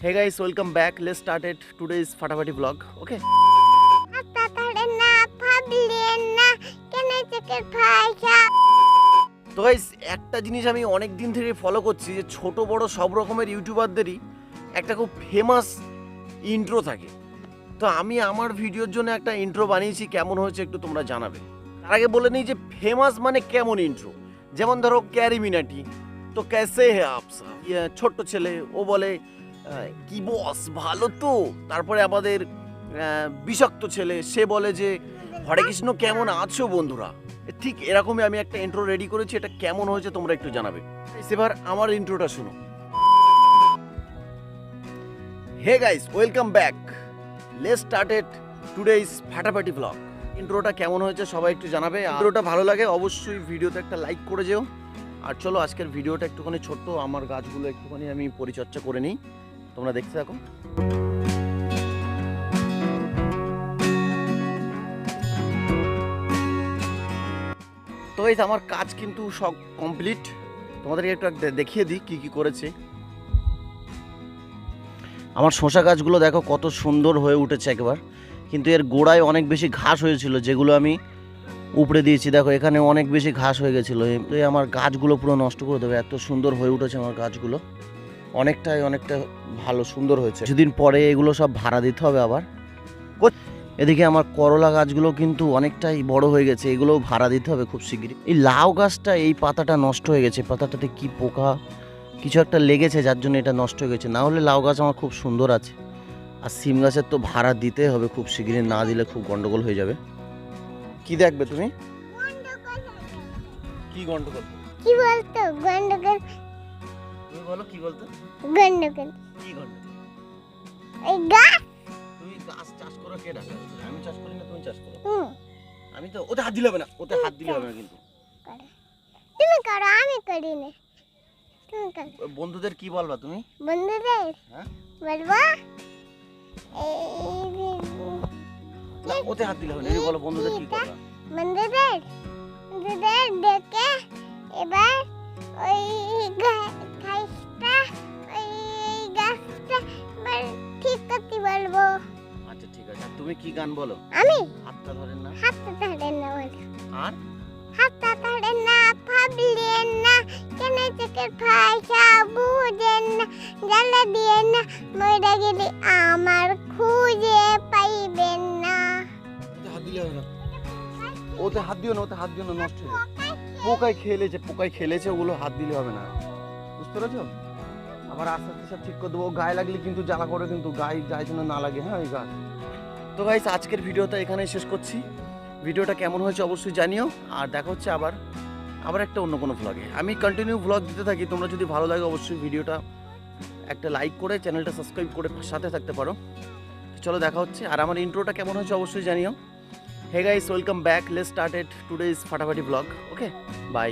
Hey guys, welcome back. Let's start it today's Fatafati vlog. Okay. তাড়াতাড়ি না ভাবলে না কেন থেকে ভাষা তো গাইস একটা জিনিস আমি অনেক দিন থেকে ফলো করছি যে ছোট বড় সব রকমের ইউটিউবারদেরই একটা খুব ফেমাস ইন্ট্রো থাকে তো আমি আমার ভিডিওর জন্য একটা ইন্ট্রো বানিয়েছি কেমন হয়েছে একটু তোমরা জানাবে তার আগে বলে নিই যে ফেমাস মানে কেমন ইন্ট্রো যেমন ধরো ক্যারি মিনাটি তো ক্যাসে হে আপ সাব? ইয়ে, ছোট্ট ছেলে ও বলে কি বস ভালো তো। তারপরে আমাদের বিষাক্ত ছেলে, সে বলে যে হরে কৃষ্ণ কেমন আছো বন্ধুরা? ঠিক এরকমই আমি একটা ইন্ট্রো রেডি করেছি, এটা কেমন হয়েছে তোমরা একটু জানাবে। এবার আমার ইন্ট্রোটা শুনো। Hey guys welcome back let started today's ফাটাফাটি ব্লগ ইন্ট্রোটা কেমন হয়েছে সবাই একটু জানাবে। ইন্ট্রোটা ভালো লাগে, অবশ্যই ভিডিওতে একটা লাইক করে যেও। আর চলো, আজকের ভিডিওটা একটুখানি ছোট্ট, আমার গাছগুলো একটুখানি আমি পরিচর্যা করে নিই। তোমরা দেখতে থাকো। তো এই আমার কাজ কিন্তু সব কমপ্লিট তোমাদেরকে একটু দেখিয়ে দিই কি কি করেছে। আমার শশা গাছগুলো দেখো কত সুন্দর হয়ে উঠেছে একবার। কিন্তু এর গোড়ায় অনেক বেশি ঘাস হয়েছিল, যেগুলো আমি উপড়ে দিয়েছি। দেখো, এখানে অনেক বেশি ঘাস হয়ে গেছিল। এই আমার গাছগুলো পুরো নষ্ট করে দেবে। এত সুন্দর হয়ে উঠেছে আমার গাছগুলো। অনেকটাই অনেকটা ভালো সুন্দর হয়েছে। কিছুদিন পরে এগুলো সব ভাড়া দিতে হবে আবার। এদিকে আমার করলা গাছগুলো কিন্তু অনেকটাই বড় হয়ে গেছে এগুলোও ভাড়া দিতে হবে খুব শিগগিরই। এই লাউ গাছটা এই পাতাটা নষ্ট হয়ে গেছে পাতাটাতে কি পোকা কিছু একটা লেগেছে যার জন্য এটা নষ্ট হয়ে গেছে। না হলে লাউ গাছ আমার খুব সুন্দর আছে। আর সিম গাছের তো ভাড়া দিতে হবে খুব শিগগিরই না দিলে খুব গন্ডগোল হয়ে যাবে। কি দেখবে তুমি? কি গন্ডগোল? কি বলতো? গন্ডগোল তুমি বলো কি বলতো? গন্ডগোল। কি গন্ডগোল? এই গাছ তুমি গাছ চাষ করো কে ডাকে? আমি চাষ করি না তুমি চাষ করো। হুম, আমি তো ওতে হাত দিলে হবে না ওতে হাত দিলে হবে না কিন্তু। তুমি করো আমি করি না। বন্ধুদের কি বলবা তুমি? বন্ধুদের হ্যাঁ? বলব ওতে হাত দিলে হবে না বলো বন্ধুদের কি করবা? বন্ধুদের বন্ধুদের ডেকে এবার ওই তুমি কি গান বলো? আমি? হাতটা ধরেন না। হাতটা ধরে না বল। আর? হাতটা ধরে না ভাবলেন না কেন থেকে ভাষা বুঝেন না জ্বালা দিয়ে না মরে গেলে আমার খুঁজে পাইবেন না। হাত দিলে হবে না। ওতে হাত দিও না ওতে হাত দিও না নষ্ট হয়ে পোকায় খেলেছে পোকায় খেলেছে ওগুলো হাত দিলে হবে না। বুঝতে পেরেছ? আবার আস্তে আস্তে সব ঠিক করে দেবো। গায়ে লাগলে কিন্তু জ্বালা করে কিন্তু গায়ে গায়ে যেন না লাগে হ্যাঁ ওই গাছ। তো গাইস আজকের ভিডিওটা এখানেই শেষ করছি। ভিডিওটা কেমন হয়েছে অবশ্যই জানিও। আর দেখা হচ্ছে আবার আবার একটা অন্য কোনো ভ্লগে আমি কন্টিনিউ ভ্লগ দিতে থাকি, তোমরা যদি ভালো লাগে অবশ্যই ভিডিওটা একটা লাইক করে চ্যানেলটা সাবস্ক্রাইব করে সাথে থাকতে পারো। চলো দেখা হচ্ছে। আর আমার ইন্ট্রোটা কেমন হয়েছে অবশ্যই জানিও। Hey guys welcome back let started today's ফাটাফাটি ব্লগ ওকে বাই